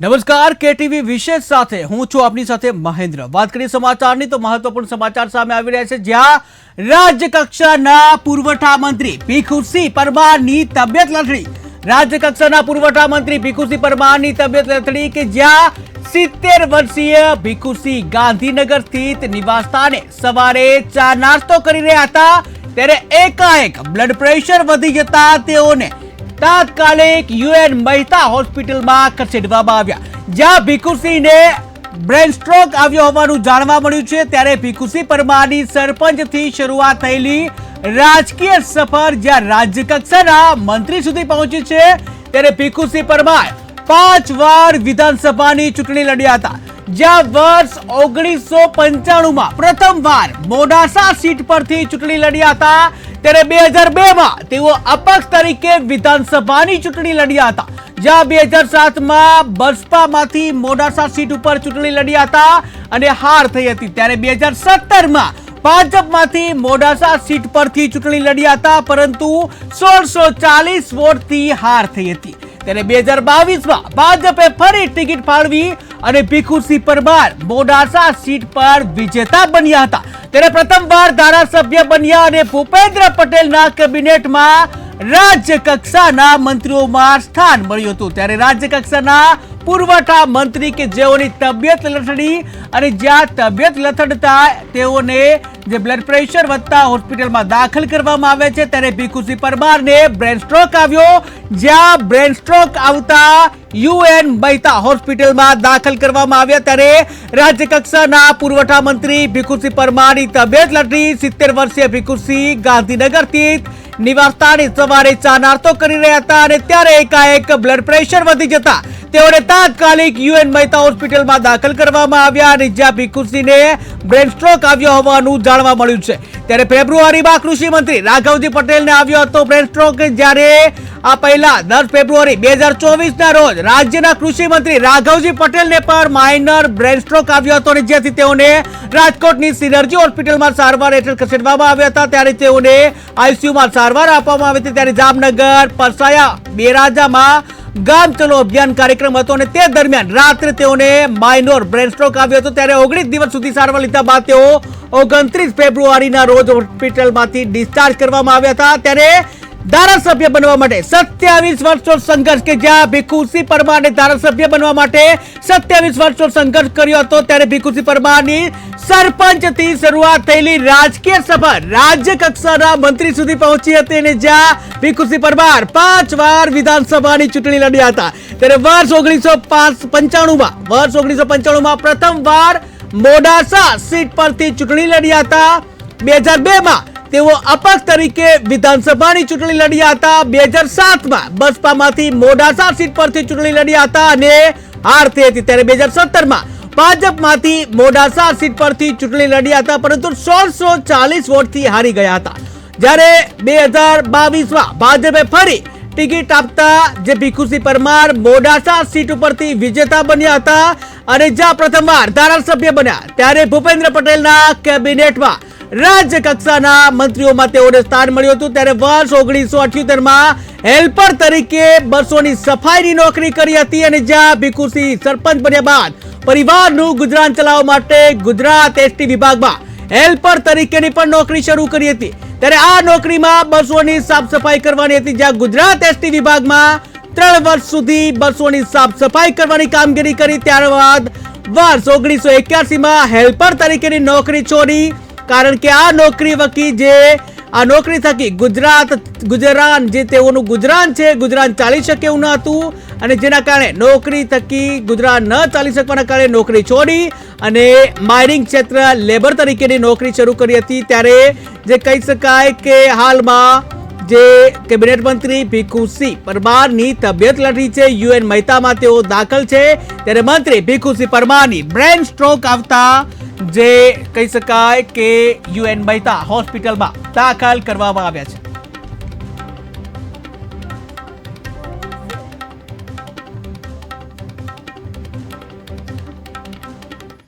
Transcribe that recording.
નમસ્કાર, કેટીવી વિશેષ સાથે હું છું આપની સાથે મહેન્દ્ર. વાત કરીએ સમાચારની તો મહત્વપૂર્ણ સમાચાર સામે આવી રહ્યા છે. જ્યાં રાજ્ય કક્ષાના પુરવઠા મંત્રી ભીખુસિંહ પરમારની તબિયત લથડી. રાજ્ય કક્ષાના પુરવઠા મંત્રી ભીખુસિંહ પરમારની તબિયત લથડી કે જ્યાં સિત્તેર વર્ષીય ભીખુસિંહ ગાંધીનગર સ્થિત નિવાસસ્થાને સવારે ચા નાસ્તો કરી રહ્યા હતા. ત્યારે એકાએક બ્લડ પ્રેશર વધી જતા તેઓને તાત્કાલિક યુએન મહેતા હોસ્પિટલમાં ખસેડવામાં આવ્યા. જ્યાં ભીખુસિંહને બ્રેન સ્ટ્રોક આવ્યો હોવાનું જાણવા મળ્યું છે, ત્યારે ભીખુસિંહ પરમારની સરપંચથી શરૂઆત થયેલી રાજકીય સફર જ્યાં રાજ્ય કક્ષાના મંત્રી સુધી પહોંચી છે, ત્યારે ભીખુસિંહ પરમાર પાંચ વાર વિધાનસભાની ચૂંટણી લડ્યા હતા. જ્યાં વર્ષ ઓગણીસો પંચાણુંમાં પ્રથમવાર મોડાસા સીટ પરથી ચૂંટણી લડ્યા હતા ત્યારે બે હજાર બે માં તેઓ અપક્ષ તરીકે વિધાનસભાની ચૂંટણી લડ્યા હતા. જ્યાં બે હજાર સાતમાં બસપામાંથી મોડાસા સીટ ઉપર ચૂંટણી લડ્યા હતા અને હાર થઈ હતી. ત્યારે બે હજાર સત્તરમાં ભાજપમાંથી મોડાસા સીટ પરથી ચૂંટણી લડ્યા હતા, પરંતુ સોળસો ચાલીસ વોટથી હાર થઈ હતી. ત્યારે બે હજાર બાવીસમાં ભાજપે ફરી ટિકિટ ફાળવી અને ભીખુસિંહ પરમાર મોડાસા સીટ પર વિજેતા બન્યા હતા. ત્યારે પ્રથમવાર ધારાસભ્ય બન્યા અને ભૂપેન્દ્ર પટેલના કેબિનેટમાં રાજ્ય કક્ષાના મંત્રીઓમાં સ્થાન મળ્યું હતું. ત્યારે રાજ્ય કક્ષાના પુરવઠા મંત્રી કે જેઓની તબિયત લથડી અને જ્યાં તબિયત લથડતા તેઓને જે બ્લડ પ્રેશર વધતા હોસ્પિટલમાં દાખલ કરવામાં આવે છે, ત્યારે ભીખુસિંહ પરમારને બ્રેન સ્ટ્રોક આવ્યો, જ્યાં બ્રેન સ્ટ્રોક આવતા યુએન મહેતા હોસ્પિટલમાં દાખલ કરવામાં આવ્યા. ત્યારે રાજ્ય કક્ષાના પુરવઠા મંત્રી ભીખુસિંહ પરમારની તબિયત લથડી. સિત્તેર વર્ષીય ભીખુસિંહ ગાંધીનગરથી નિવાસસ્થાને સવારે ચા નાસ્તો કરી રહ્યા હતા અને ત્યારે એકાએક બ્લડ પ્રેશર વધી જતા તેઓને તાત્કાલિક યુએન મહેતા હોસ્પિટલમાં દાખલ કરવામાં આવ્યા અને જ્યાં ભીખુસિંહને બ્રેન સ્ટ્રોક આવ્યો હોવાનું જાણવા મળ્યું છે. ત્યારે ફેબ્રુઆરીમાં કૃષિ મંત્રી રાઘવજી પટેલને આવ્યો હતો બ્રેન સ્ટ્રોક જ્યારે આ પહેલા દસ ફેબ્રુઆરી બે હજાર ચોવીસના રોજ રાજ્યના કૃષિ મંત્રી રાઘવજી પટેલને પણ માઇનર બ્રેન સ્ટ્રોક આવ્યો હતો અને જેથી તેઓને રાજકોટની સિનર્જી હોસ્પિટલમાં સારવાર હેઠળ ખસેડવામાં આવ્યા હતા. ત્યારે તેઓને આઈસીયુમાં સારવાર આપવામાં આવી હતી. ત્યારે જામનગર, પરસાયા, બેરાજામાં ગામ ચલો અભિયાન કાર્યક્રમ હતો અને તે દરમિયાન રાત્રે તેઓને માઇનોર બ્રેન સ્ટ્રોક આવ્યો હતો. ત્યારે ઓગણીસ દિવસ સુધી સારવાર લીધા બાદ તેઓ ઓગણત્રીસ ફેબ્રુઆરીના રોજ હોસ્પિટલમાંથી ડિસ્ચાર્જ કરવામાં આવ્યા હતા. ત્યારે ધારાસભ્ય બનવા માટે સત્યાવીસ વર્ષનો સંઘર્ષ કે જ્યાં ભીખુસિંહ પરમારને ધારાસભ્ય બનવા માટે સત્યાવીસ વર્ષનો સંઘર્ષ કર્યો હતો, ત્યારે ભીખુસિંહ પરમારની સરપંચથી શરૂઆત થયેલી રાજકીય સભા રાજ્ય કક્ષાના મંત્રી સુધી પહોંચી હતી અને જ્યાં ભીખુસિંહ પરમાર પાંચ વાર વિધાનસભાની ચૂંટણી લડ્યા હતા. ત્યારે વર્ષ ઓગણીસો પંચાણુંમાં, વર્ષ ઓગણીસો પંચાણુંમાં પ્રથમવાર મોડાસા સીટ પરથી ચૂંટણી લડ્યા હતા. બે હજાર બે માં તેઓ અપક્ષ તરીકે વિધાનસભાની ચૂંટણી લડ્યા હતા. બે હજાર સાતમાં બસપામાંથી મોડાસા સીટ પરથી ચૂંટણી લડ્યા હતા અને હાર થઈ હતી. ત્યારે બે હજાર સત્તરમાં ભાજપમાંથી મોડાસા સીટ પરથી ચૂંટણી લડ્યા હતા, પરંતુ સોળસો ચાલીસ વોટથી હારી ગયા હતા. જ્યારે બે હજાર બાવીસમાં ભાજપે ફરી ટિકિટ આપતા જે ભીખુસિંહ પરમાર મોડાસા સીટ ઉપરથી વિજેતા બન્યા હતા અને જ્યાં પ્રથમવાર ધારાસભ્ય બન્યા. ત્યારે ભૂપેન્દ્ર પટેલના કેબિનેટમાં રાજ્ય કક્ષાના મંત્રીઓમાં તેઓને સ્થાન મળ્યું હતું. ત્યારે વર્ષ ઓગણીસો અઠ્યોતેરમાં હેલ્પર તરીકે બસોની સફાઈની નોકરી કરી હતી અને જ્યાં ભીખુસિંહ સરપંચ બન્યા બાદ પરિવારનું ગુજરાન ચલાવવા માટે ગુજરાત એસટી વિભાગમાં હેલ્પર તરીકેની પણ નોકરી શરૂ કરી હતી. ત્યારે આ નોકરીમાં બસોની સાફ સફાઈ કરવાની હતી, જ્યાં ગુજરાત એસટી વિભાગમાં ત્રણ વર્ષ સુધી બસોની સાફ સફાઈ કરવાની કામગીરી કરી. ત્યારબાદ વર્ષ ઓગણીસો એક્યાસી માં હેલ્પર તરીકેની નોકરી છોડી કારણ કે આ નોકરી વકી જે આ નોકરી થકી ગુજરાત, ગુજરાન જે તેઓનું ગુજરાન છે, ગુજરાન ચાલી શકે એવું ન હતું. અને જેના કારણે નોકરી થકી ગુજરાન ન ચાલી શકવાના કારણે નોકરી છોડી અને માઇનિંગ ક્ષેત્ર લેબર તરીકેની નોકરી શરૂ કરી હતી. ત્યારે જે કહી શકાય કે હાલમાં જે કેબિનેટ મંત્રી ભીખુસિંહ પરમારની તબિયત લડી છે. યુએન મહેતામાં તેઓ દાખલ છે. ત્યારે મંત્રી ભીખુસિંહ પરમારની બ્રેન સ્ટ્રોક આવતા જે કહી શકાય કે યુએન મહેતા હોસ્પિટલમાં દાખલ કરવામાં આવ્યા છે.